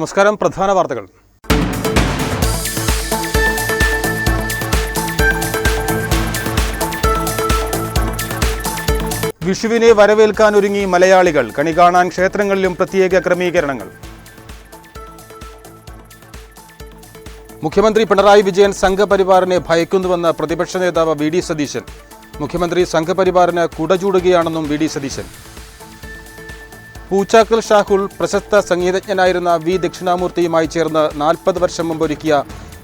നമസ്കാരം. പ്രധാന വാർത്തകൾ. വിഷുവിനെ വരവേൽക്കാൻ ഒരുങ്ങി മലയാളികൾ. കണി കാണാൻ ക്ഷേത്രങ്ങളിലും പ്രത്യേക ക്രമീകരണങ്ങൾ. മുഖ്യമന്ത്രി പിണറായി വിജയൻ സംഘപരിവാറിനെ ഭയക്കുന്നുവെന്ന് പ്രതിപക്ഷ നേതാവ് വി ഡി സതീശൻ. മുഖ്യമന്ത്രി സംഘപരിവാറിന് കുടചൂടുകയാണെന്നും വി ഡി സതീശൻ. പൂച്ചാക്കൽ ഷാഹുൽ പ്രശസ്ത സംഗീതജ്ഞനായിരുന്ന വി ദക്ഷിണാമൂർത്തിയുമായി ചേർന്ന് നാൽപ്പത് വർഷം മുമ്പ് ഒരുക്കിയ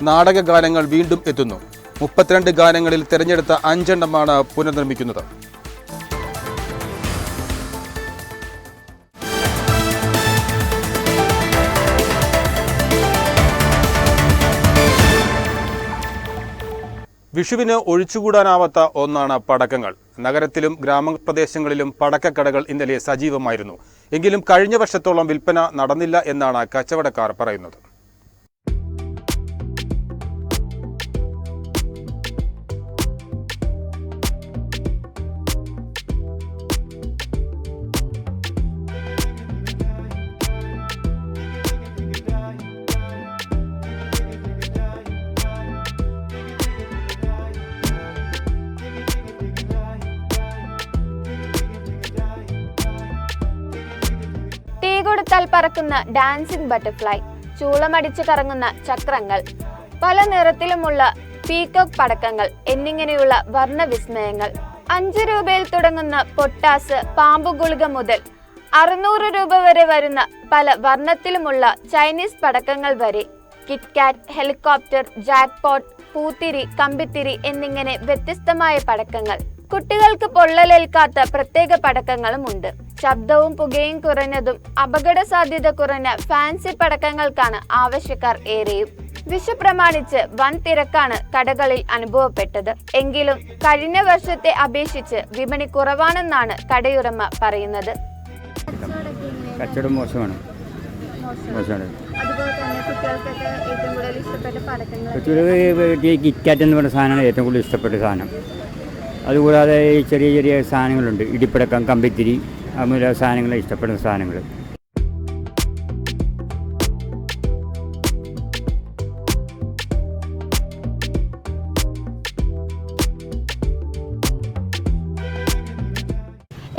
നാടക ഗാനങ്ങൾ വീണ്ടും എത്തുന്നു. മുപ്പത്തിരണ്ട് ഗാനങ്ങളിൽ തിരഞ്ഞെടുത്ത അഞ്ചെണ്ണമാണ് പുനർനിർമ്മിക്കുന്നത്. വിഷുവിന് ഒഴിച്ചുകൂടാനാവാത്ത ഒന്നാണ് പടക്കങ്ങൾ. നഗരത്തിലും ഗ്രാമപ്രദേശങ്ങളിലും പടക്കക്കടകൾ ഇന്നലെ സജീവമായിരുന്നു. എങ്കിലും കഴിഞ്ഞ വർഷത്തോളം വിൽപ്പന നടന്നില്ല എന്നാണ് കച്ചവടക്കാർ പറയുന്നത്. പറക്കുന്ന ഡാൻസിംഗ് ബട്ടർഫ്ലൈ ചൂളമടിച്ച് കറങ്ങുന്ന ചക്രങ്ങൾ പല നിറത്തിലുമുള്ള പീകോക്ക് പടക്കങ്ങൾ എന്നിങ്ങനെയുള്ള വർണവിസ്മയങ്ങൾ അഞ്ചു രൂപയിൽ തുടങ്ങുന്ന പൊട്ടാസ് പാമ്പു ഗുളിക മുതൽ അറുന്നൂറ് രൂപ വരെ വരുന്ന പല വർണത്തിലുമുള്ള ചൈനീസ് പടക്കങ്ങൾ വരെ കിറ്റ്കാറ്റ് ഹെലികോപ്റ്റർ ജാക്ക്പോട്ട് പൂത്തിരി കമ്പിത്തിരി എന്നിങ്ങനെ വ്യത്യസ്തമായ പടക്കങ്ങൾ. കുട്ടികൾക്ക് പൊള്ളലേൽക്കാത്ത പ്രത്യേക പടക്കങ്ങളും ഉണ്ട് ശബ്ദവും പുകയും കുറഞ്ഞതും അപകട സാധ്യത കുറഞ്ഞ ഫാൻസി പടക്കങ്ങൾക്കാണ് ആവശ്യക്കാർ ഏറെയും. വിഷു പ്രമാണിച്ച് വൻ തിരക്കാണ് കടകളിൽ അനുഭവപ്പെട്ടത്. എങ്കിലും കഴിഞ്ഞ വർഷത്തെ അപേക്ഷിച്ച് വിപണി കുറവാണെന്നാണ് കടയുടമ പറയുന്നത്. കച്ചവടം മോശമാണ്. മോശമാണ്. കിറ്റ്കാറ്റ് എന്ന് പറയുന്ന സാധനമാണ് ഏറ്റവും കൂടുതൽ ഇഷ്ടപ്പെട്ട സാധനം. അതുകൂടാതെ ഈ ചെറിയ ചെറിയ സാധനങ്ങളുണ്ട്. ഇടിപ്പടക്കം കമ്പിത്തിരി അതുപോലെ സാധനങ്ങൾ ഇഷ്ടപ്പെടുന്ന സാധനങ്ങൾ.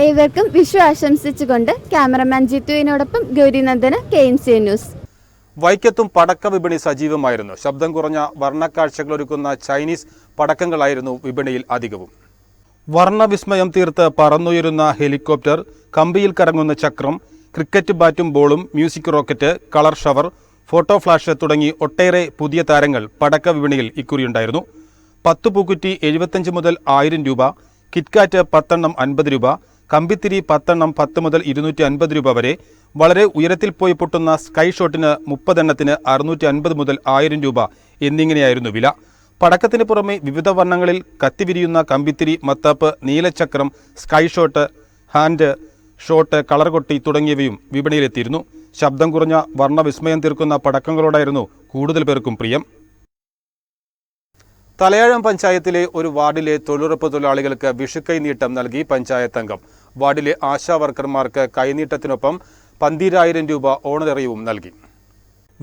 ഏവർക്കും വിഷു ആശംസിച്ചുകൊണ്ട് cameraman ജിത്തുവിനോടൊപ്പം Gaurinandan K N C news. വൈക്കത്തും പടക്ക വിപണി സജീവമായിരുന്നു. ശബ്ദം കുറഞ്ഞ വർണക്കാഴ്ചകൾ ഒരുക്കുന്ന ചൈനീസ് പടക്കങ്ങളായിരുന്നു വിപണിയിൽ അധികവും. വർണവിസ്മയം തീർത്ത് പറന്നുയരുന്ന ഹെലികോപ്റ്റർ കമ്പിയിൽ കറങ്ങുന്ന ചക്രം ക്രിക്കറ്റ് ബാറ്റും ബോളും music rocket colour shower photo flash തുടങ്ങി ഒട്ടേറെ പുതിയ താരങ്ങൾ പടക്ക വിപണിയിൽ ഇക്കുറിയുണ്ടായിരുന്നു. പത്ത് പൂക്കുറ്റി എഴുപത്തഞ്ച് മുതൽ ആയിരം രൂപ കിറ്റ്കാറ്റ് പത്തെണ്ണം അൻപത് രൂപ കമ്പിത്തിരി പത്തെണ്ണം പത്ത് മുതൽ ഇരുന്നൂറ്റി അൻപത് രൂപ വരെ വളരെ ഉയരത്തിൽ പോയി പൊട്ടുന്ന സ്കൈ ഷോട്ടിന് മുപ്പതെണ്ണത്തിന് അറുന്നൂറ്റി അൻപത് മുതൽ ആയിരം രൂപ എന്നിങ്ങനെയായിരുന്നു വില. പടക്കത്തിന് പുറമെ വിവിധ വർണങ്ങളിൽ കത്തിവിരിയുന്ന കമ്പിത്തിരി മത്താപ്പ് നീലച്ചക്രം sky shot hand shot colour കൊട്ടി തുടങ്ങിയവയും വിപണിയിലെത്തിയിരുന്നു. ശബ്ദം കുറഞ്ഞ വർണവിസ്മയം തീർക്കുന്ന പടക്കങ്ങളോടായിരുന്നു കൂടുതൽ പേർക്കും പ്രിയം. തലയാഴം പഞ്ചായത്തിലെ ഒരു വാർഡിലെ തൊഴിലുറപ്പ് തൊഴിലാളികൾക്ക് വിഷുക്കൈ നീട്ടം നൽകി പഞ്ചായത്ത് അംഗം. വാർഡിലെ ആശാ വർക്കർമാർക്ക് കൈനീട്ടത്തിനൊപ്പം പന്തിരായിരം രൂപ ഓണറേറിയവും നൽകി.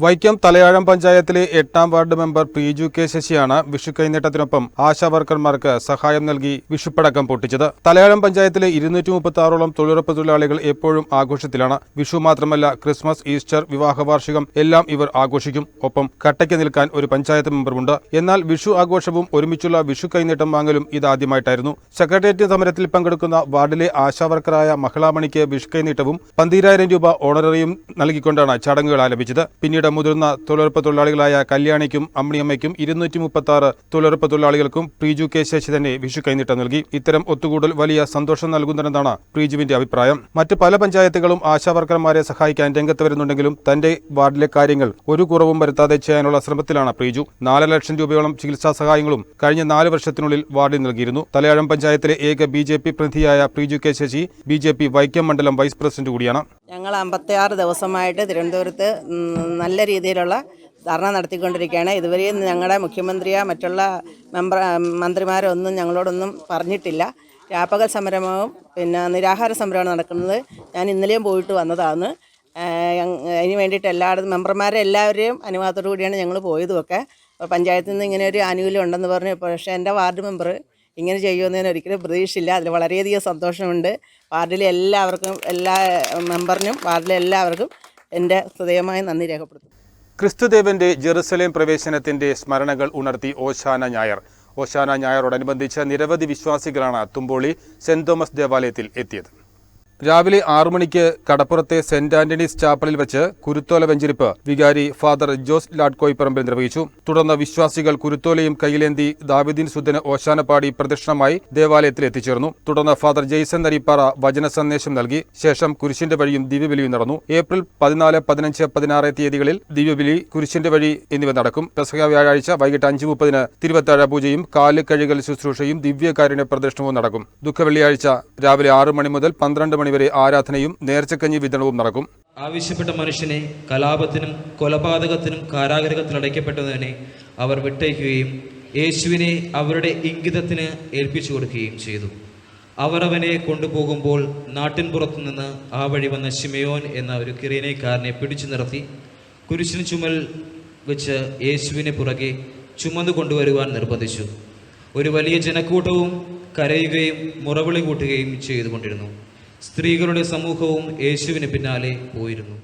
വൈക്കം തലയാഴം പഞ്ചായത്തിലെ എട്ടാം വാർഡ് മെമ്പർ പ്രീജു കെ ശശിയാണ് വിഷു കൈനീട്ടത്തിനൊപ്പം ആശാവർക്കർമാർക്ക് സഹായം നൽകി വിഷുപ്പടക്കം പൊട്ടിച്ചത്. തലയാഴം പഞ്ചായത്തിലെ ഇരുന്നൂറ്റി മുപ്പത്തി ആറോളം തൊഴിലുറപ്പ് തൊഴിലാളികൾ എപ്പോഴും ആഘോഷത്തിലാണ്. വിഷു മാത്രമല്ല ക്രിസ്മസ് ഈസ്റ്റർ വിവാഹ വാർഷികം എല്ലാം ഇവർ ആഘോഷിക്കും. ഒപ്പം കട്ടയ്ക്ക് നിൽക്കാൻ ഒരു പഞ്ചായത്ത് മെമ്പറുമുണ്ട്. എന്നാൽ വിഷു ആഘോഷവും ഒരുമിച്ചുള്ള വിഷു കൈനീട്ടം വാങ്ങലും ഇതാദ്യമായിട്ടായിരുന്നു. സെക്രട്ടേറിയറ്റ് സമരത്തിൽ പങ്കെടുക്കുന്ന വാർഡിലെ ആശാവർക്കറായ മഹിളാമണിക്ക് വിഷു കൈനീട്ടവും പന്തിരായിരം രൂപ ഓണററിയും നൽകിക്കൊണ്ടാണ് ചടങ്ങുകൾ ആരംഭിച്ചത്. പിന്നീട് മുതിർന്ന തൊഴിലുറപ്പ് തൊഴിലാളികളായ കല്യാണിക്കും അമ്മിണിയമ്മയ്ക്കും ഇരുന്നൂറ്റി മുപ്പത്തി ആറ് തൊഴിലുറപ്പ് തൊഴിലാളികൾക്കും പ്രീജു കെ ശശി തന്നെ വിഷു കൈനീട്ടം നൽകി. ഇത്തരം ഒത്തുകൂടൽ വലിയ സന്തോഷം നൽകുന്നതെന്നാണ് പ്രീജുവിന്റെ അഭിപ്രായം. മറ്റ് പല പഞ്ചായത്തുകളും ആശാവർക്കർമാരെ സഹായിക്കാൻ രംഗത്ത് വരുന്നുണ്ടെങ്കിലും തന്റെ വാർഡിലെ കാര്യങ്ങൾ ഒരു കുറവും വരുത്താതെ ചെയ്യാനുള്ള ശ്രമത്തിലാണ് പ്രീജു. നാല് ലക്ഷം രൂപയോളം ചികിത്സാ സഹായങ്ങളും കഴിഞ്ഞ നാല് വർഷത്തിനുള്ളിൽ വാർഡിൽ നൽകിയിരുന്നു. തലയാഴം പഞ്ചായത്തിലെ ഏക B J P പ്രതിനിധിയായ Preeju K Sasi B J P Vaikom മണ്ഡലം വൈസ് പ്രസിഡന്റ് കൂടിയാണ്. ഞങ്ങൾ അമ്പത്തിയാറ് ദിവസമായിട്ട് തിരുവനന്തപുരത്ത് നല്ല രീതിയിലുള്ള ധർണ നടത്തിക്കൊണ്ടിരിക്കുകയാണ്. ഇതുവരെയും ഞങ്ങളുടെ മുഖ്യമന്ത്രിയോ മറ്റുള്ള മെമ്പർ മന്ത്രിമാരോ ഒന്നും ഞങ്ങളോടൊന്നും പറഞ്ഞിട്ടില്ല. രാപ്പകൽ സമരവും പിന്നെ നിരാഹാര സമരമാണ് നടക്കുന്നത്. ഞാൻ ഇന്നലെയും പോയിട്ട് വന്നതാണ്. അതിന് വേണ്ടിയിട്ട് എല്ലായിടത്തും മെമ്പർമാരെ എല്ലാവരെയും അനുവാദത്തോടു കൂടിയാണ് ഞങ്ങൾ പോയതുമൊക്കെ. അപ്പോൾ പഞ്ചായത്തിൽ നിന്ന് ഇങ്ങനെ ഒരു ആനുകൂല്യം ഉണ്ടെന്ന് പറഞ്ഞു. പക്ഷേ എന്റെ വാർഡ് മെമ്പർ ഇങ്ങനെ ചെയ്യുമെന്നതിന് ഒരിക്കലും പ്രതീക്ഷയില്ല. അതിൽ വളരെയധികം സന്തോഷമുണ്ട്. വാർഡിലെ എല്ലാവർക്കും എല്ലാ മെമ്പറിനും വാർഡിലെ എല്ലാവർക്കും എന്റെ ഹൃദയമായ നന്ദി രേഖപ്പെടുത്തും ക്രിസ്തുദേവന്റെ ജെറുസലേം പ്രവേശനത്തിന്റെ സ്മരണകൾ ഉണർത്തി ഓശാന ഞായർ. ഓശാന ഞായറോടനുബന്ധിച്ച് നിരവധി വിശ്വാസികളാണ് തുമ്പോളി സെന്റ് തോമസ് ദേവാലയത്തിൽ എത്തിയത്. രാവിലെ ആറു മണിക്ക് കടപ്പുറത്തെ സെന്റ് ആന്റണീസ് ചാപ്പലിൽ വെച്ച് കുരുത്തോല വെഞ്ചിരിപ്പ് വികാരി ഫാദർ ജോസ് ലാഡ്കോയ് പറമ്പിൽ നിർവഹിച്ചു. തുടർന്ന് വിശ്വാസികൾ കുരുത്തോലയും കയ്യിലേന്തി ദാവിദീൻ സുദ്ധന് ഓശാനപ്പാടി പ്രദക്ഷിണമായി ദേവാലയത്തിൽ എത്തിച്ചേർന്നു. തുടർന്ന് ഫാദർ ജെയ്സൺ നരിപ്പാറ വചന സന്ദേശം നൽകി. ശേഷം കുരിശിന്റെ വഴിയും ദിവ്യബലിയും നടന്നു. ഏപ്രിൽ പതിനാല് പതിനഞ്ച് പതിനാറ് തീയതികളിൽ ദിവ്യബലി കുരിശിന്റെ വഴി എന്നിവ നടക്കും. പ്രസക വ്യാഴാഴ്ച വൈകിട്ട് അഞ്ച് മുപ്പതിന് തിരുവത്താഴ പൂജയും കാൽ കഴുകൽ ശുശ്രൂഷയും ദിവ്യകാരുണ്യ പ്രദർശനവും നടക്കും. ദുഃഖവെള്ളിയാഴ്ച രാവിലെ ആറ് മണി മുതൽ പന്ത്രണ്ട് മണിവരെ ആരാധനയും നേർച്ചക്കഞ്ഞി വിതരണവും നടക്കും. ആവശ്യപ്പെട്ട മനുഷ്യനെ കലാപത്തിനും കൊലപാതകത്തിനും കാരാഗ്രഹത്തിൽ അടയ്ക്കപ്പെട്ടതിനെ അവർ വിട്ടയക്കുകയും യേശുവിനെ അവരുടെ ഇംഗിതത്തിന് ഏൽപ്പിച്ചു കൊടുക്കുകയും ചെയ്തു. അവർ അവനെ കൊണ്ടുപോകുമ്പോൾ നാട്ടിൻ പുറത്തു നിന്ന് ആ വഴി വന്ന ശിമയോൻ എന്ന ഒരു കിരീനക്കാരനെ പിടിച്ചു നിർത്തി കുരിശിന് ചുമൽ വെച്ച് യേശുവിനെ പുറകെ ചുമന്നു കൊണ്ടുവരുവാൻ നിർബന്ധിച്ചു. ഒരു വലിയ ജനക്കൂട്ടവും കരയുകയും മുറവിളി കൂട്ടുകയും ചെയ്തുകൊണ്ടിരുന്നു. സ്ത്രീകളുടെ സമൂഹവും യേശുവിന് പിന്നാലെ പോയിരുന്നു.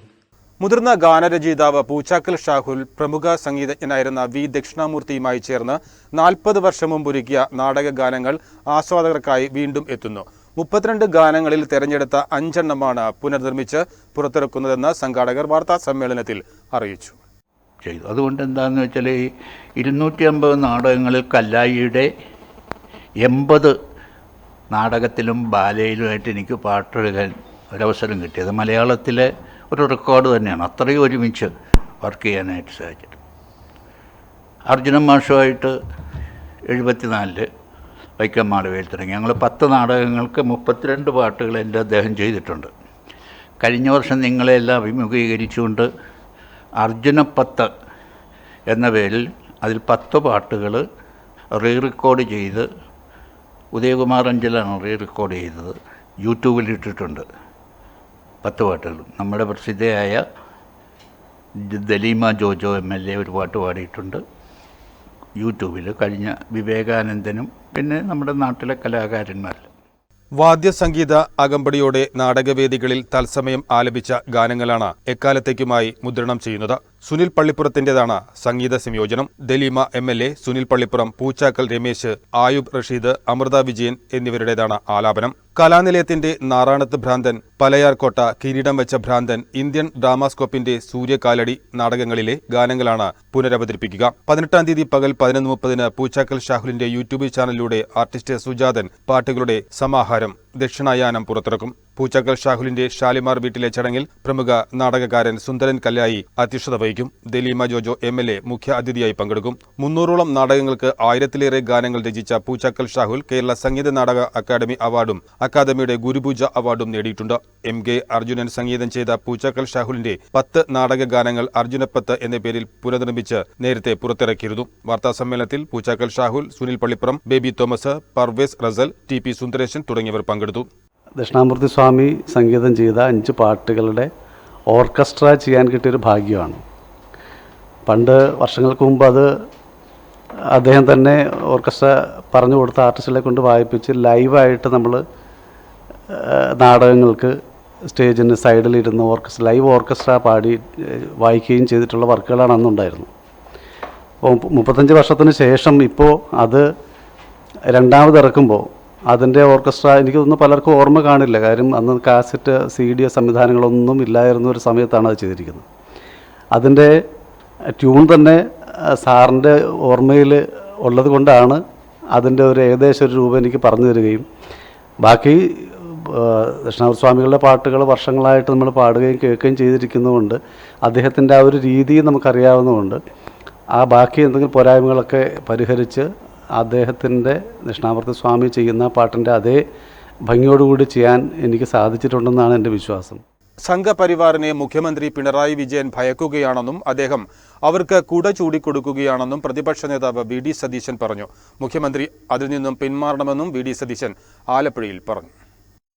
മുതിർന്ന ഗാനരചയിതാവ് പൂച്ചാക്കൽ ഷാഹുൽ പ്രമുഖ സംഗീതജ്ഞനായിരുന്ന വി ദക്ഷിണാമൂർത്തിയുമായി ചേർന്ന് നാൽപ്പത് വർഷം മുമ്പ് ഒരുക്കിയ നാടക ഗാനങ്ങൾ ആസ്വാദകർക്കായി വീണ്ടും എത്തുന്നു. മുപ്പത്തിരണ്ട് ഗാനങ്ങളിൽ തെരഞ്ഞെടുത്ത അഞ്ചെണ്ണമാണ് പുനർനിർമ്മിച്ച് പുറത്തിറക്കുന്നതെന്ന് സംഘാടകർ വാർത്താ സമ്മേളനത്തിൽ അറിയിച്ചു. ചെയ്തു. അതുകൊണ്ട് എന്താണെന്ന് വെച്ചാൽ ഈ ഇരുന്നൂറ്റി അമ്പത് നാടകങ്ങളിൽ കല്ലായിയുടെ എൺപത് നാടകത്തിലും ബാലയിലുമായിട്ട് എനിക്ക് പാട്ടെഴുതാൻ ഒരവസരം കിട്ടിയത്. മലയാളത്തിലെ ഒരു റെക്കോർഡ് തന്നെയാണ്. അത്രയും ഒരുമിച്ച് വർക്ക് ചെയ്യാനായിട്ട് സാധിച്ചിട്ടുണ്ട്. അർജുനൻ മാഷുമായിട്ട് എഴുപത്തിനാലിൽ വൈക്കം മാളവയിൽ തുടങ്ങി. ഞങ്ങൾ പത്ത് നാടകങ്ങൾക്ക് മുപ്പത്തിരണ്ട് പാട്ടുകൾ എന്റെ അദ്ദേഹം ചെയ്തിട്ടുണ്ട്. കഴിഞ്ഞ വർഷം നിങ്ങളെല്ലാം അഭിമുഖീകരിച്ചുകൊണ്ട് അർജുനപ്പത്ത് എന്ന പേരിൽ അതിൽ പത്ത് പാട്ടുകൾ റീ റെക്കോർഡ് ചെയ്ത് ഉദയകുമാർ അഞ്ചലാണ് റീ റെക്കോർഡ് ചെയ്തത്. യൂട്യൂബിൽ ഇട്ടിട്ടുണ്ട്. പത്ത് പാട്ടുകളും നമ്മുടെ പ്രസിദ്ധയായ Daleema Jojo M L A ഒരു പാട്ട് പാടിയിട്ടുണ്ട്. യൂട്യൂബിൽ കഴിഞ്ഞ വിവേകാനന്ദനും പിന്നെ നമ്മുടെ നാട്ടിലെ കലാകാരന്മാരിൽ വാദ്യസംഗീത അകമ്പടിയോടെ നാടകവേദികളിൽ തത്സമയം ആലപിച്ച ഗാനങ്ങളാണ് എക്കാലത്തേക്കുമായി മുദ്രണം ചെയ്യുന്നത്. സുനിൽ പള്ളിപ്പുറത്തിന്റേതാണ് സംഗീത സംയോജനം. Daleema M L A Sunil Pallippuram Poochakkal Ramesh Ayub Rasheed Amritha Vijayan എന്നിവരുടേതാണ് ആലാപനം. കലാനിലയത്തിന്റെ നാറാണത്ത് ഭ്രാന്തൻ പലയാർകോട്ട കിരീടം വെച്ച ഭ്രാന്തൻ ഇന്ത്യൻ ഡ്രാമാസ്കോപ്പിന്റെ സൂര്യകാലടി നാടകങ്ങളിലെ ഗാനങ്ങളാണ് പുനരവതരിപ്പിക്കുക. പതിനെട്ടാം തീയതി പകൽ പതിനൊന്ന് മുപ്പതിന് പൂച്ചാക്കൽ ഷാഹുലിന്റെ യൂട്യൂബ് ചാനലിലൂടെ ആർട്ടിസ്റ്റ് സുജാതൻ പാട്ടുകളുടെ സമാഹാരം ദക്ഷിണായാനം പുറത്തിറക്കും. പൂച്ചാക്കൽ ഷാഹുലിന്റെ ഷാലിമാർ വീട്ടിലെ ചടങ്ങിൽ പ്രമുഖ നാടകകാരൻ സുന്ദരൻ കല്ലായി അധ്യക്ഷത വഹിക്കും. Daleema Jojo M L A മുഖ്യ അതിഥിയായി പങ്കെടുക്കും. മുന്നൂറോളം നാടകങ്ങൾക്ക് ആയിരത്തിലേറെ ഗാനങ്ങൾ രചിച്ച പൂച്ചക്കൽ ഷാഹുൽ കേരള സംഗീത നാടക അക്കാദമി അവാർഡും അക്കാദമിയുടെ ഗുരുപൂജ അവാർഡും നേടിയിട്ടുണ്ട്. എം കെ അർജുനൻ സംഗീതം ചെയ്ത പൂച്ചക്കൽ ഷാഹുലിന്റെ പത്ത് നാടക ഗാനങ്ങൾ അർജുനപ്പത്ത് എന്ന പേരിൽ പുനർനിർമ്മിച്ച് നേരത്തെ പുറത്തിറക്കിയിരുന്നു. വാർത്താ സമ്മേളനത്തിൽ Poochakkal Shahul Sunil Pallippuram Baby Thomas Parvez Russell T P Sundaresan തുടങ്ങിയവർ പങ്കെടുത്തു. ദക്ഷിണാമൂർത്തി സ്വാമി സംഗീതം ചെയ്ത അഞ്ച് പാട്ടുകളുടെ ഓർക്കസ്ട്ര ചെയ്യാൻ കിട്ടിയൊരു ഭാഗ്യമാണ്. പണ്ട് വർഷങ്ങൾക്ക് മുമ്പ് അത് അദ്ദേഹം തന്നെ ഓർക്കസ്ട്ര പറഞ്ഞു കൊടുത്ത ആർട്ടിസ്റ്റുകളെ കൊണ്ട് വായിപ്പിച്ച് ലൈവായിട്ട് നമ്മൾ നാടകങ്ങൾക്ക് സ്റ്റേജിന് സൈഡിലിരുന്ന് ഓർക്കസ്ട്ര ലൈവ് ഓർക്കസ്ട്ര പാടി വായിക്കുകയും ചെയ്തിട്ടുള്ള വർക്കുകളാണ് അന്നുണ്ടായിരുന്നു അപ്പോൾ മുപ്പ- മുപ്പത്തഞ്ച് വർഷത്തിന് ശേഷം ഇപ്പോൾ അത് രണ്ടാമത് ഇറക്കുമ്പോൾ അതിന്റെ ഓർക്കസ്ട്ര എനിക്ക് തോന്നുന്നു പലർക്കും ഓർമ്മ കാണില്ല. കാര്യം അന്ന് കാസറ്റ് സി ഡി സംവിധാനങ്ങളൊന്നും ഇല്ലായിരുന്ന ഒരു സമയത്താണ് അത് ചെയ്തിരിക്കുന്നത്. അതിന്റെ ട്യൂൺ തന്നെ സാറിന്റെ ഓർമ്മയിൽ ഉള്ളത് കൊണ്ടാണ് അതിന്റെ ഒരു ഏകദേശം ഒരു രൂപം എനിക്ക് പറഞ്ഞു തരികയും ബാക്കി ആ, ദക്ഷിണാമൂർത്തി സ്വാമികളുടെ പാട്ടുകൾ വർഷങ്ങളായിട്ട് നമ്മൾ പാടുകയും കേൾക്കുകയും ചെയ്തിരിക്കുന്നതുകൊണ്ട് അദ്ദേഹത്തിന്റെ ആ ഒരു രീതി നമുക്കറിയാവുന്നതുകൊണ്ട് ആ ബാക്കി എന്തെങ്കിലും പോരായ്മകളൊക്കെ പരിഹരിച്ച് അദ്ദേഹത്തിന്റെ ദക്ഷിണാമൂർത്തി സ്വാമി ചെയ്യുന്ന പാട്ടിന്റെ അതേ ഭംഗിയോടുകൂടി ചെയ്യാൻ എനിക്ക് സാധിച്ചിട്ടുണ്ടെന്നാണ് എന്റെ വിശ്വാസം. സംഘപരിവാറിനെ മുഖ്യമന്ത്രി പിണറായി വിജയൻ ഭയക്കുകയാണെന്നും അദ്ദേഹം അവർക്ക് കുട ചൂടിക്കൊടുക്കുകയാണെന്നും പ്രതിപക്ഷ നേതാവ് വി ഡി സതീശൻ പറഞ്ഞു. മുഖ്യമന്ത്രി അതിൽ നിന്നും പിന്മാറണമെന്നും വി ഡി സതീശൻ ആലപ്പുഴയിൽ പറഞ്ഞു.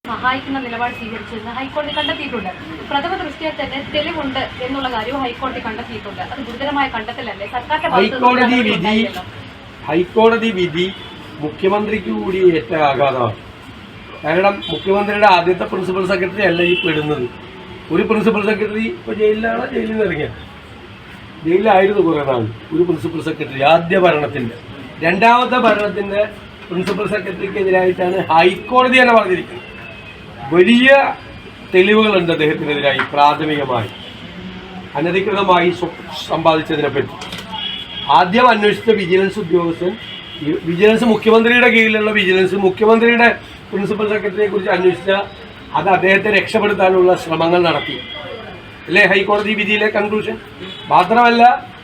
സഹായിക്കുന്ന നിലപാട് സ്വീകരിച്ചിരുന്ന. ഹൈക്കോടതി കണ്ടെത്തിയിട്ടുണ്ട്. പ്രഥമ ദൃഷ്ടിയ തന്നെ തെളിവുണ്ട് എന്നുള്ള കാര്യവും ഹൈക്കോടതി കണ്ടെത്തിയിട്ടുണ്ട്. അത് ഗുരുതരമായ കണ്ടെത്തലല്ലേ? സർക്കാരിന്റെ ഹൈക്കോടതി വിധി. മുഖ്യമന്ത്രിക്ക് കൂടി ഏറ്റ ആഘാതമാണ് കാരണം മുഖ്യമന്ത്രിയുടെ ആദ്യത്തെ പ്രിൻസിപ്പൽ സെക്രട്ടറി അല്ല ഈ പെടുന്നത്. ഒരു പ്രിൻസിപ്പൽ സെക്രട്ടറി ഇപ്പോൾ ജയിലിലാണ്? ജയിലിൽ നിന്ന് ഇറങ്ങിയത് ജയിലിലായിരുന്നു കുറേ നാൾ ഒരു പ്രിൻസിപ്പൽ സെക്രട്ടറി ആദ്യ ഭരണത്തിന്റെ രണ്ടാമത്തെ ഭരണത്തിന്റെ പ്രിൻസിപ്പൽ സെക്രട്ടറിക്കെതിരായിട്ടാണ് ഹൈക്കോടതി തന്നെ പറഞ്ഞിരിക്കുന്നത്. വലിയ തെളിവുകളുണ്ട് അദ്ദേഹത്തിനെതിരായി പ്രാഥമികമായി. അനധികൃതമായി സമ്പാദിച്ചതിനെപ്പറ്റി. സമ്പാദിച്ചതിനെ പറ്റി ആദ്യം അന്വേഷിച്ച വിജിലൻസ് ഉദ്യോഗസ്ഥൻ വിജിലൻസ് മുഖ്യമന്ത്രിയുടെ കീഴിലുള്ള വിജിലൻസ് മുഖ്യമന്ത്രിയുടെ പ്രിൻസിപ്പൽ സെക്രട്ടറിയെ കുറിച്ച് അന്വേഷിച്ച അത് അദ്ദേഹത്തെ രക്ഷപ്പെടുത്താനുള്ള ശ്രമങ്ങൾ നടത്തി. അല്ലേ ഹൈക്കോടതി വിധിയിലെ കൺക്ലൂഷൻ മാത്രമല്ല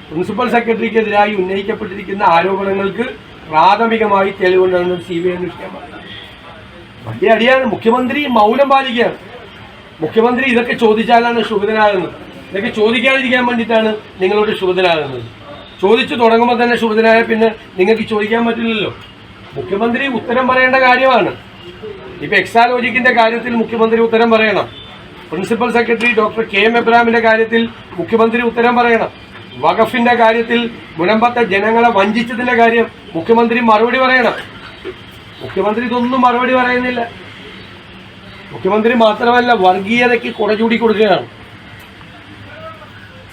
പ്രിൻസിപ്പൽ സെക്രട്ടറിക്കെതിരായി ഉന്നയിക്കപ്പെട്ടിരിക്കുന്ന ആരോപണങ്ങൾക്ക് പ്രാഥമികമായി തെളിവുണ്ടെന്ന് സി ബി ഐ അന്വേഷിക്കാൻ വലിയ അടിയാണ്. മുഖ്യമന്ത്രി മൗനം പാലിക്കുകയാണ്. മുഖ്യമന്ത്രി ഇതൊക്കെ ചോദിച്ചാലാണ് ശുഭിതനാകുന്നത്. ഇതൊക്കെ ചോദിക്കാതിരിക്കാൻ വേണ്ടിയിട്ടാണ് നിങ്ങളോട് ശുഭിതനാകുന്നത്. ചോദിച്ചു തുടങ്ങുമ്പോൾ തന്നെ ശുഭദിനായ പിന്നെ നിങ്ങൾക്ക് ചോദിക്കാൻ പറ്റില്ലല്ലോ. മുഖ്യമന്ത്രി ഉത്തരം പറയേണ്ട കാര്യമാണ്. ഇപ്പൊ എക്സാലോജിക്കിന്റെ കാര്യത്തിൽ മുഖ്യമന്ത്രി ഉത്തരം പറയണം. Principal secretary doctor K M എബ്രാമിന്റെ കാര്യത്തിൽ മുഖ്യമന്ത്രി ഉത്തരം പറയണം. വഖഫിന്റെ കാര്യത്തിൽ മുനമ്പത്തെ ജനങ്ങളെ വഞ്ചിച്ചതിന്റെ കാര്യം മുഖ്യമന്ത്രി മറുപടി പറയണം. മുഖ്യമന്ത്രി ഇതൊന്നും മറുപടി പറയുന്നില്ല. മുഖ്യമന്ത്രി മാത്രമല്ല വർഗീയതയ്ക്ക് കുടചൂടി കൊടുക്കുകയാണ്.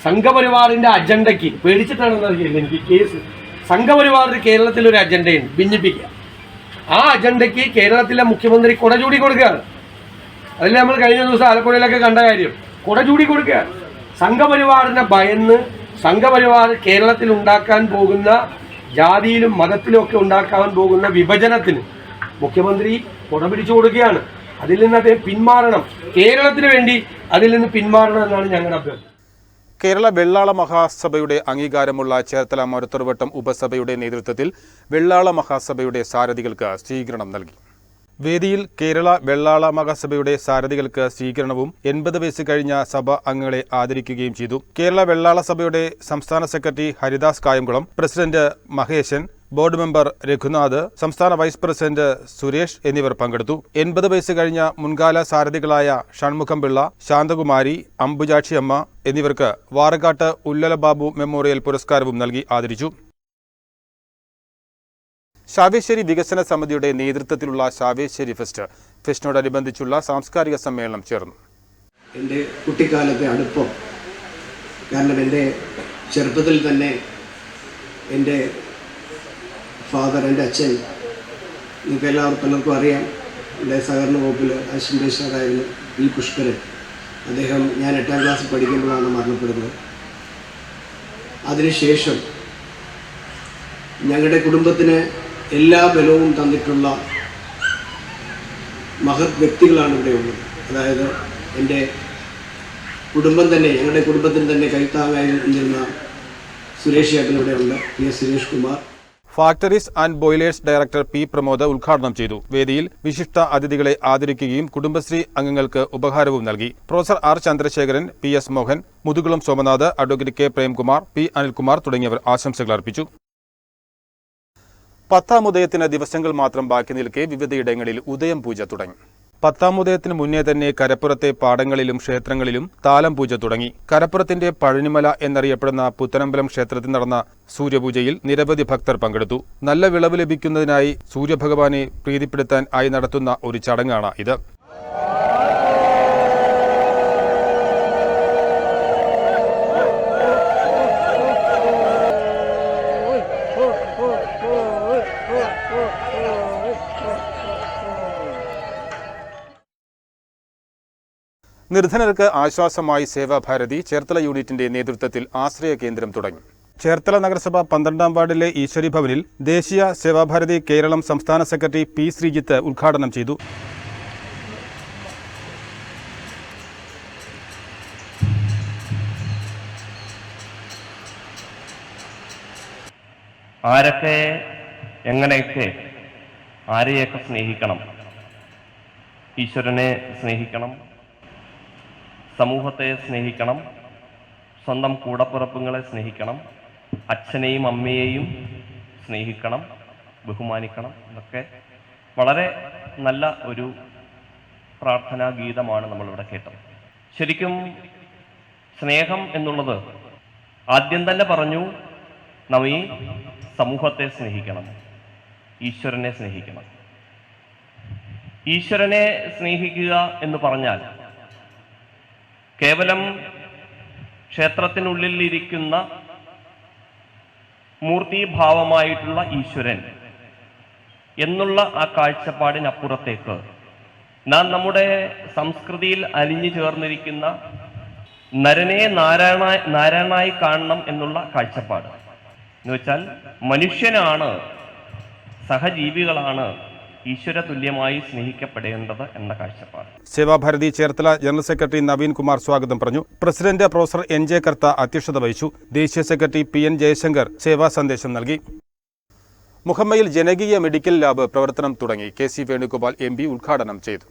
സംഘപരിവാറിന്റെ അജണ്ടയ്ക്ക് പേടിച്ചിട്ടാണെന്ന് എനിക്ക് കേസ് സംഘപരിവാറിന് കേരളത്തിൽ ഒരു അജണ്ടയുണ്ട്. ഭിന്നിപ്പിക്കുക. ആ അജണ്ടയ്ക്ക് കേരളത്തിലെ മുഖ്യമന്ത്രി കുടചൂടി കൊടുക്കുകയാണ്. അതിൽ നമ്മൾ കഴിഞ്ഞ ദിവസം ആലപ്പുഴയിലൊക്കെ കണ്ട കാര്യം. കുടചൂടി കൊടുക്കുകയാണ്. സംഘപരിവാറിനെ ഭയന്ന് സംഘപരിവാർ കേരളത്തിൽ ഉണ്ടാക്കാൻ പോകുന്ന ജാതിയിലും മതത്തിലും ഒക്കെ ഉണ്ടാക്കാൻ പോകുന്ന വിഭജനത്തിന് മുഖ്യമന്ത്രി കുട പിടിച്ചു കൊടുക്കുകയാണ്. അതിൽ നിന്ന് അദ്ദേഹം പിന്മാറണം. കേരളത്തിന് വേണ്ടി അതിൽ നിന്ന് പിന്മാറണം എന്നാണ് ഞങ്ങളുടെ അഭ്യർത്ഥന. കേരള വെള്ളാള മഹാസഭയുടെ അംഗീകാരമുള്ള ചേർത്തല മരുത്തറുവട്ടം ഉപസഭയുടെ നേതൃത്വത്തിൽ വെള്ളാള മഹാസഭയുടെ സാരഥികൾക്ക് സ്വീകരണം നൽകി. വേദിയിൽ കേരള വെള്ളാള മഹാസഭയുടെ സാരഥികൾക്ക് സ്വീകരണവും എൺപത് വയസ്സ് കഴിഞ്ഞ സഭ അംഗങ്ങളെ ആദരിക്കുകയും ചെയ്തു. കേരള വെള്ളാള സഭയുടെ സംസ്ഥാന secretary Haridas Kayamkulam president Maheshan board member Raghunath സംസ്ഥാന വൈസ് പ്രസിഡന്റ് സുരേഷ് എന്നിവർ പങ്കെടുത്തു. എൺപത് വയസ്സ് കഴിഞ്ഞ മുൻകാല സാരഥികളായ ഷൺമുഖം പിള്ള ശാന്തകുമാരി അംബുജാക്ഷിയമ്മ എന്നിവർക്ക് വാറക്കാട്ട് ഉല്ലല ബാബു മെമ്മോറിയൽ പുരസ്കാരവും നൽകി ആദരിച്ചു. ശാവേശ്ശേരി വികസന സമിതിയുടെ നേതൃത്വത്തിലുള്ള ശാവേശ്ശേരി ഫെസ്റ്റ് ഫെസ്റ്റിനോടനുബന്ധിച്ചുള്ള സാംസ്കാരിക സമ്മേളനം ചേർന്നു. എന്റെ കുട്ടിക്കാലത്തെ അടുപ്പം കാരണം എന്റെ ചെറുപ്പത്തിൽ തന്നെ എന്റെ ഫാദർ എന്റെ അച്ഛൻ നിങ്ങൾക്ക് എല്ലാവർക്കും പലർക്കും അറിയാം. എന്റെ സഹകരണ വകുപ്പിൽ അസിസ്റ്റന്റ് രജിസ്ട്രാറായിരുന്നു വി പുഷ്കരൻ. അദ്ദേഹം ഞാൻ എട്ടാം ക്ലാസ്സിൽ പഠിക്കുമ്പോഴാണ് മരണപ്പെടുന്നത്. അതിനുശേഷം ഞങ്ങളുടെ കുടുംബത്തിന് എല്ലാ ബലവും തന്നിട്ടുള്ള മഹത് വ്യക്തികളാണ് ഇവിടെ ഉള്ളത്. അതായത് എന്റെ കുടുംബം തന്നെ ഞങ്ങളുടെ കുടുംബത്തിന് തന്നെ കൈത്താങ്ങായി നിന്നിരുന്ന സുരേഷ് ചേട്ടൻ ഇവിടെ ഉണ്ട് P S Suresh Kumar. Factories and boilers director P Pramod ഉദ്ഘാടനം ചെയ്തു. വേദിയിൽ വിശിഷ്ട അതിഥികളെ ആദരിക്കുകയും കുടുംബശ്രീ അംഗങ്ങൾക്ക് ഉപഹാരവും നൽകി. Professor R Chandrasekharan P S Mohan Muthukulam Somanath advocate K Premkumar P Anilkumar തുടങ്ങിയവർ ആശംസകൾ അർപ്പിച്ചു. പത്താം ഉദയത്തിന് ദിവസങ്ങൾ മാത്രം ബാക്കി നിൽക്കെ വിവിധയിടങ്ങളിൽ ഉദയം പൂജ തുടങ്ങി. പത്താം ഉദയത്തിന് മുന്നേ തന്നെ കരപ്പുറത്തെ പാടങ്ങളിലും ക്ഷേത്രങ്ങളിലും താലം പൂജ തുടങ്ങി. കരപ്പുറത്തിന്റെ പഴനിമല എന്നറിയപ്പെടുന്ന പുത്തനമ്പലം ക്ഷേത്രത്തിൽ നടന്ന സൂര്യപൂജയിൽ നിരവധി ഭക്തർ പങ്കെടുത്തു. നല്ല വിളവ് ലഭിക്കുന്നതിനായി സൂര്യഭഗവാനെ പ്രീതിപ്പെടുത്താൻ ആയി നടത്തുന്ന ഒരു ചടങ്ങാണ് ഇത്. നിർധനർക്ക് ആശ്വാസമായി സേവാഭാരതി ചേർത്തല യൂണിറ്റിന്റെ നേതൃത്വത്തിൽ ആശ്രയ കേന്ദ്രം തുടങ്ങി. ചേർത്തല നഗരസഭ പന്ത്രണ്ടാം വാർഡിലെ ഈശ്വരി ഭവനിൽ ദേശീയ സേവാഭാരതി കേരളം സംസ്ഥാന സെക്രട്ടറി പി ശ്രീജിത്ത് ഉദ്ഘാടനം ചെയ്തു. ആരൊക്കെ എങ്ങനെയൊക്കെ ആരെയൊക്കെ സ്നേഹിക്കണം? ഈശ്വരനെ സ്നേഹിക്കണം. സമൂഹത്തെ സ്നേഹിക്കണം സ്വന്തം കൂടപ്പിറപ്പുങ്ങളെ സ്നേഹിക്കണം അച്ഛനെയും അമ്മയെയും സ്നേഹിക്കണം ബഹുമാനിക്കണം. ഇതൊക്കെ വളരെ നല്ല ഒരു പ്രാർത്ഥനാ ഗീതമാണ് നമ്മളിവിടെ കേട്ടത്. ശരിക്കും സ്നേഹം എന്നുള്ളത് ആദ്യം തന്നെ പറഞ്ഞു നാം ഈ സമൂഹത്തെ സ്നേഹിക്കണം ഈശ്വരനെ സ്നേഹിക്കണം. ഈശ്വരനെ സ്നേഹിക്കുക എന്ന് പറഞ്ഞാൽ കേവലം ക്ഷേത്രത്തിനുള്ളിൽ ഇരിക്കുന്ന മൂർത്തിഭാവമായിട്ടുള്ള ഈശ്വരൻ എന്നുള്ള ആ കാഴ്ചപ്പാടിനപ്പുറത്തേക്ക് നാം നമ്മുടെ സംസ്കൃതിയിൽ അലിഞ്ഞു ചേർന്നിരിക്കുന്ന നരനെ നാരായണ നാരായണായി കാണണം എന്നുള്ള കാഴ്ചപ്പാട്. എന്നുവെച്ചാൽ മനുഷ്യനാണ് സഹജീവികളാണ് ഈശ്വര തുല്യമായി സ്നേഹിക്കപ്പെടേണ്ടത് എന്ന കാഴ്ചപ്പാട്. സേവാഭാരതി ചേർത്തല ജനറൽ സെക്രട്ടറി നവീൻ കുമാർ സ്വാഗതം പറഞ്ഞു. President professor N J Kartha അധ്യക്ഷത വഹിച്ചു. ദേശീയ സെക്രട്ടറി പി എൻ ജയശങ്കർ സേവാ സന്ദേശം നൽകി. മുഹമ്മയിൽ ജനകീയ മെഡിക്കൽ ലാബ് പ്രവർത്തനം തുടങ്ങി. K C Venugopal M P ഉദ്ഘാടനം ചെയ്തു.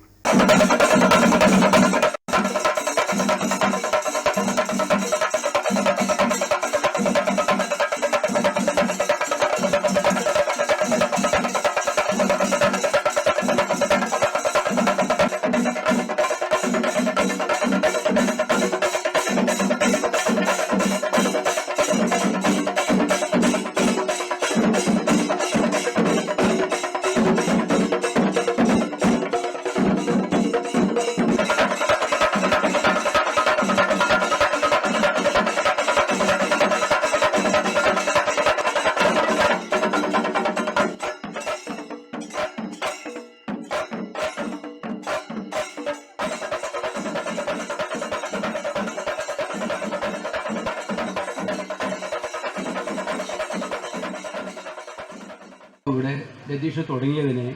രതീഷ് തുടങ്ങിയതിനെ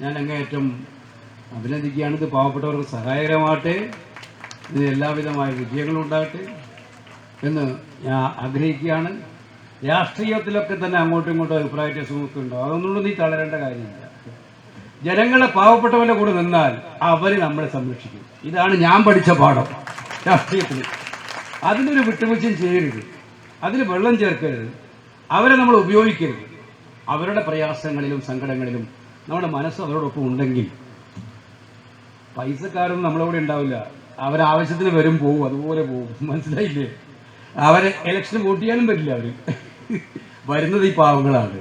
ഞാൻ അങ്ങേയറ്റം അഭിനന്ദിക്കുകയാണ്. ഇത് പാവപ്പെട്ടവർക്ക് സഹായകരമാകട്ടെ. ഇതിന് എല്ലാവിധമായ വിജയങ്ങളും ഉണ്ടാകട്ടെ എന്ന് ഞാൻ ആഗ്രഹിക്കുകയാണ്. രാഷ്ട്രീയത്തിലൊക്കെ തന്നെ അങ്ങോട്ടും ഇങ്ങോട്ടും അഭിപ്രായ വ്യത്യാസമൊക്കെ ഉണ്ടോ നീ തളരേണ്ട കാര്യമില്ല. ജനങ്ങളെ പാവപ്പെട്ടവരുടെ കൂടെ നിന്നാൽ അവർ നമ്മളെ സംരക്ഷിക്കും. ഇതാണ് ഞാൻ പഠിച്ച പാഠം രാഷ്ട്രീയത്തിൽ അതിനൊരു വിട്ടുവീഴ്ചയും ചെയ്യരുത്. അതിന് വെള്ളം ചേർക്കരുത്. അവരെ നമ്മൾ ഉപയോഗിക്കരുത്. അവരുടെ പ്രയാസങ്ങളിലും സങ്കടങ്ങളിലും നമ്മുടെ മനസ്സ് അവരോടൊപ്പം ഉണ്ടെങ്കിൽ പൈസക്കാരൊന്നും നമ്മളെ ഉണ്ടാവില്ല. അവരാവശ്യത്തിന് വരും പോവും അതുപോലെ പോവും. മനസ്സിലായില്ലേ? അവരെ ഇലക്ഷന് വോട്ട് ചെയ്യാനും പറ്റില്ല അവർ വരുന്നത് ഈ പാവങ്ങളാണ്.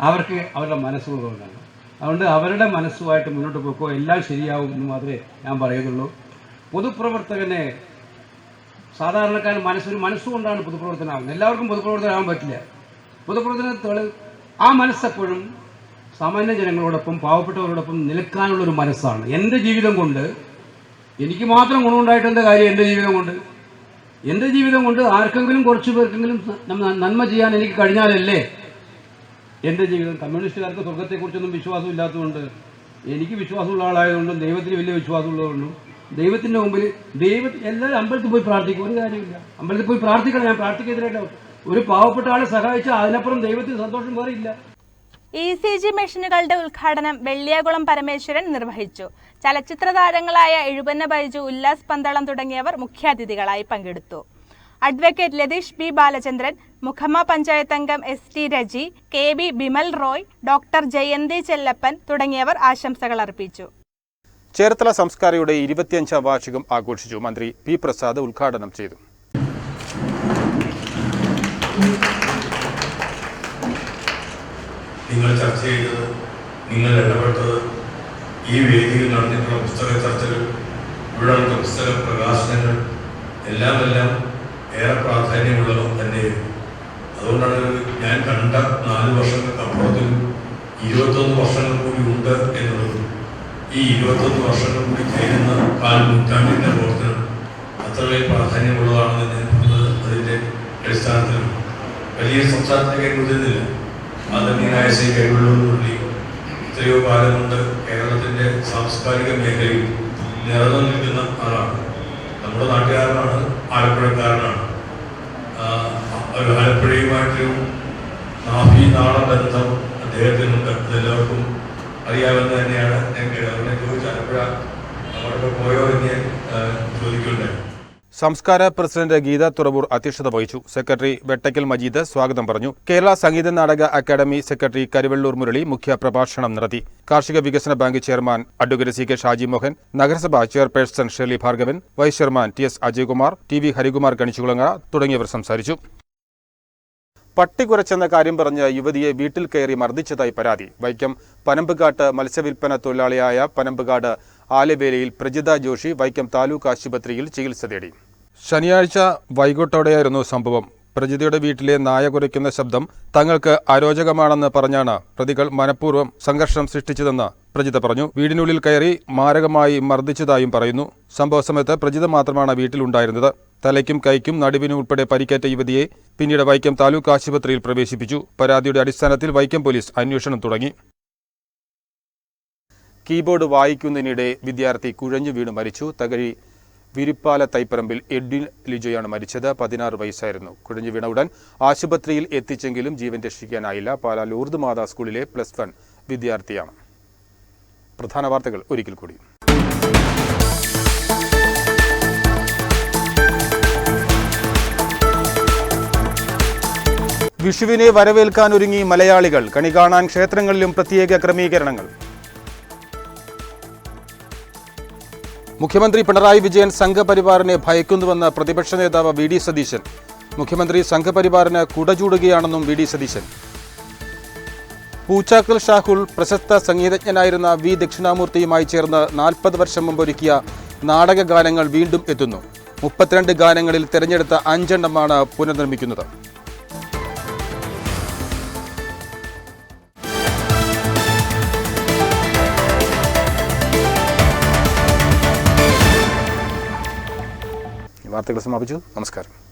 അവർക്ക് അവരുടെ മനസ്സുള്ളതുകൊണ്ടാണ് അതുകൊണ്ട് അവരുടെ മനസ്സുമായിട്ട് മുന്നോട്ട് പോക്കോ എല്ലാം ശരിയാവും എന്ന് മാത്രമേ ഞാൻ പറയുന്നുള്ളൂ. പൊതുപ്രവർത്തകനെ സാധാരണക്കാരൻ മനസ്സൊരു മനസ്സുകൊണ്ടാണ് പൊതുപ്രവർത്തനമാകുന്നത് എല്ലാവർക്കും പൊതുപ്രവർത്തനമാകാൻ പറ്റില്ല. പൊതുപ്രവർത്തനത്തിൽ ആ മനസ്സെപ്പോഴും സാമാന്യ ജനങ്ങളോടൊപ്പം പാവപ്പെട്ടവരോടൊപ്പം നിൽക്കാനുള്ള ഒരു മനസ്സാണ്. എന്റെ ജീവിതം കൊണ്ട് എനിക്ക് മാത്രം ഗുണമുണ്ടായിട്ട് എന്താ കാര്യം? എന്റെ ജീവിതം കൊണ്ട്. എന്റെ ജീവിതം കൊണ്ട് ആർക്കെങ്കിലും കുറച്ച് പേർക്കെങ്കിലും നന്മ ചെയ്യാൻ എനിക്ക് കഴിഞ്ഞാലല്ലേ? എന്റെ ജീവിതം കമ്മ്യൂണിസ്റ്റുകാർക്ക് സ്വർഗത്തെക്കുറിച്ചൊന്നും വിശ്വാസം ഇല്ലാത്തതുകൊണ്ട് എനിക്ക് വിശ്വാസമുള്ള ആളായതുകൊണ്ടും ദൈവത്തിന് വലിയ വിശ്വാസമുള്ളതുകൊണ്ടും ദൈവത്തിന്റെ മുമ്പിൽ ദൈവ എല്ലാവരും അമ്പലത്തിൽ പോയി പ്രാർത്ഥിക്കും. ഒരു കാര്യമില്ല അമ്പലത്തിൽ പോയി പ്രാർത്ഥിക്കണം. ഞാൻ പ്രാർത്ഥിക്കെതിരായിട്ട് ഒരു പാവപ്പെട്ട ആളെ സഹായിച്ചാൽ അതിനപ്പുറം ദൈവത്തിന് സന്തോഷം വേറെ ഇല്ല. ഇ സി ജി മെഷീനുകളുടെ ഉദ്ഘാടനം വെള്ളിയാകുളം പരമേശ്വരൻ നിർവഹിച്ചു. ചലച്ചിത്ര താരങ്ങളായ എഴുപന്ന ബൈജു ഉല്ലാസ് പന്തളം തുടങ്ങിയവർ മുഖ്യാതിഥികളായി പങ്കെടുത്തു. അഡ്വക്കേറ്റ് ലതീഷ് ബി ബാലചന്ദ്രൻ മുഖമ്മ പഞ്ചായത്ത് അംഗം S T Reji K B Bimal Roy doctor Jayanthi Chellappan തുടങ്ങിയവർ ആശംസകൾ അർപ്പിച്ചു. ചേർത്തല സംസ്കാരയുടെ ഇരുപത്തിയഞ്ചാം വാർഷികം ആഘോഷിച്ചു മന്ത്രി പി പ്രസാദ് ഉദ്ഘാടനം ചെയ്തു. നിങ്ങൾ ചർച്ച ചെയ്തത് നിങ്ങൾ ഇടപെട്ടത് ഈ വേദിയിൽ നടന്നിട്ടുള്ള പുസ്തക ചർച്ചകൾ ഇവിടെ നടന്ന പുസ്തക പ്രകാശനങ്ങൾ എല്ലാം എല്ലാം ഏറെ പ്രാധാന്യമുള്ളതും തന്നെയായിരുന്നു. അതുകൊണ്ടാണ് ഞാൻ കണ്ട നാല് വർഷങ്ങൾക്ക് അപ്പുറത്തിൽ ഇരുപത്തൊന്ന് വർഷങ്ങൾ കൂടി ഉണ്ട് എന്നുള്ളത്. ഈ ഇരുപത്തൊന്ന് വർഷങ്ങൾ കൂടി ചേരുന്ന കാൽ നൂറ്റാണ്ടിന്റെ പ്രവർത്തനം അത്രയും പ്രാധാന്യമുള്ളതാണെന്ന് ഞാൻ പറഞ്ഞത് അതിന്റെ അടിസ്ഥാനത്തിലാണ് വലിയ സംസാരത്തിലേക്ക് മുതിരുന്നില്ല ആദരണീയനായ ശ്രീ കൈവള്ളൂർപള്ളി എത്രയോ കാലം കൊണ്ട് കേരളത്തിന്റെ സാംസ്കാരിക മേഖലയിൽ നിറഞ്ഞു നിൽക്കുന്ന ആളാണ്. നമ്മുടെ നാട്ടുകാരനാണ് ആലപ്പുഴക്കാരനാണ്. ഒരു ആലപ്പുഴയുമായിട്ടും നാഭി നാള ബന്ധം അദ്ദേഹത്തിനുണ്ട്. അതെല്ലാവർക്കും അറിയാമെന്ന് തന്നെയാണ് ഞാൻ കേട്ടത്. അതുകൊണ്ട് ചോദിച്ചു ആലപ്പുഴ അവിടെ പോയോ? എന്ന് ഞാൻ ആ, ചോദിക്കുകയുണ്ടായി സംസ്കാര പ്രസിഡന്റ് ഗീത തുറവൂർ അധ്യക്ഷത വഹിച്ചു. സെക്രട്ടറി വെട്ടക്കൽ മജീദ് സ്വാഗതം പറഞ്ഞു. കേരള സംഗീത നാടക അക്കാദമി സെക്രട്ടറി കരുവള്ളൂർ മുരളി മുഖ്യ പ്രഭാഷണം നടത്തി. കാർഷിക വികസന bank chairman advocate C K Shaji Mohan നഗരസഭാ chairperson Shirley Bhargavan vice chairman T S Ajaykumar T V Harikumar Kanichukulangara തുടങ്ങിയവർ സംസാരിച്ചു. പട്ടി കുറച്ചെന്ന കാര്യം പറഞ്ഞ് യുവതിയെ വീട്ടിൽ കയറി മർദ്ദിച്ചതായി പരാതി. വൈക്കം പനമ്പുകാട്ട് മത്സ്യവിൽപ്പന തൊഴിലാളിയായ പനമ്പുകാട് ആലവേലയിൽ പ്രജിത ജോഷി വൈക്കം താലൂക്ക് ആശുപത്രിയിൽ ചികിത്സ തേടി. ശനിയാഴ്ച വൈകിട്ടോടെയായിരുന്നു സംഭവം. പ്രജിതയുടെ വീട്ടിലെ നായ കുരയ്ക്കുന്ന ശബ്ദം തങ്ങൾക്ക് അരോചകമാണെന്ന് പറഞ്ഞാണ് പ്രതികൾ മനഃപൂർവം സംഘർഷം സൃഷ്ടിച്ചതെന്ന് പ്രജിത പറഞ്ഞു. വീടിനുള്ളിൽ കയറി മാരകമായി മർദ്ദിച്ചതായും പറയുന്നു. സംഭവ സമയത്ത് പ്രജിത മാത്രമാണ് വീട്ടിലുണ്ടായിരുന്നത്. തലയ്ക്കും കൈക്കും നടുവിനും ഉൾപ്പെടെ പരിക്കേറ്റ യുവതിയെ പിന്നീട് വൈക്കം താലൂക്ക് ആശുപത്രിയിൽ പ്രവേശിപ്പിച്ചു. പരാതിയുടെ അടിസ്ഥാനത്തിൽ വൈക്കം പോലീസ് അന്വേഷണം തുടങ്ങി. കീബോർഡ് വായിക്കുന്നതിനിടെ വിദ്യാർത്ഥി കുഴഞ്ഞു വീണ് മരിച്ചു. തകഴി വിരിപ്പാല തൈപ്പറമ്പിൽ എഡ്വിൻ ലിജോയാണ് മരിച്ചത്. പതിനാറ് വയസ്സായിരുന്നു. കുഴഞ്ഞു വീണ ഉടൻ ആശുപത്രിയിൽ എത്തിച്ചെങ്കിലും ജീവൻ രക്ഷിക്കാനായില്ല. പാലാ ലൂർദ് മാതാ സ്കൂളിലെ പ്ലസ് വൺ വിദ്യാർത്ഥിയാണ്. പ്രധാന വാർത്തകൾ ഒരിക്കൽ കൂടി. വിഷുവിനെ വരവേൽക്കാനൊരുങ്ങി മലയാളികൾ. കണി കാണാൻ ക്ഷേത്രങ്ങളിലും പ്രത്യേക ക്രമീകരണങ്ങൾ. മുഖ്യമന്ത്രി പിണറായി വിജയൻ സംഘപരിവാറിനെ ഭയക്കുന്നുവെന്ന് പ്രതിപക്ഷ നേതാവ് വി ഡി സതീശൻ. മുഖ്യമന്ത്രി സംഘപരിവാറിന് കുടചൂടുകയാണെന്നും വി ഡി സതീശൻ. പൂച്ചാക്കൽ ഷാഹുൽ പ്രശസ്ത സംഗീതജ്ഞനായിരുന്ന വി ദക്ഷിണാമൂർത്തിയുമായി ചേർന്ന് നാൽപ്പത് വർഷം മുമ്പ് ഒരുക്കിയ നാടകഗാനങ്ങൾ വീണ്ടും എത്തുന്നു. മുപ്പത്തിരണ്ട് ഗാനങ്ങളിൽ തിരഞ്ഞെടുത്ത അഞ്ചെണ്ണമാണ് പുനർനിർമ്മിക്കുന്നത്. വാർത്തകൾ സമാപിച്ചു. നമസ്കാരം.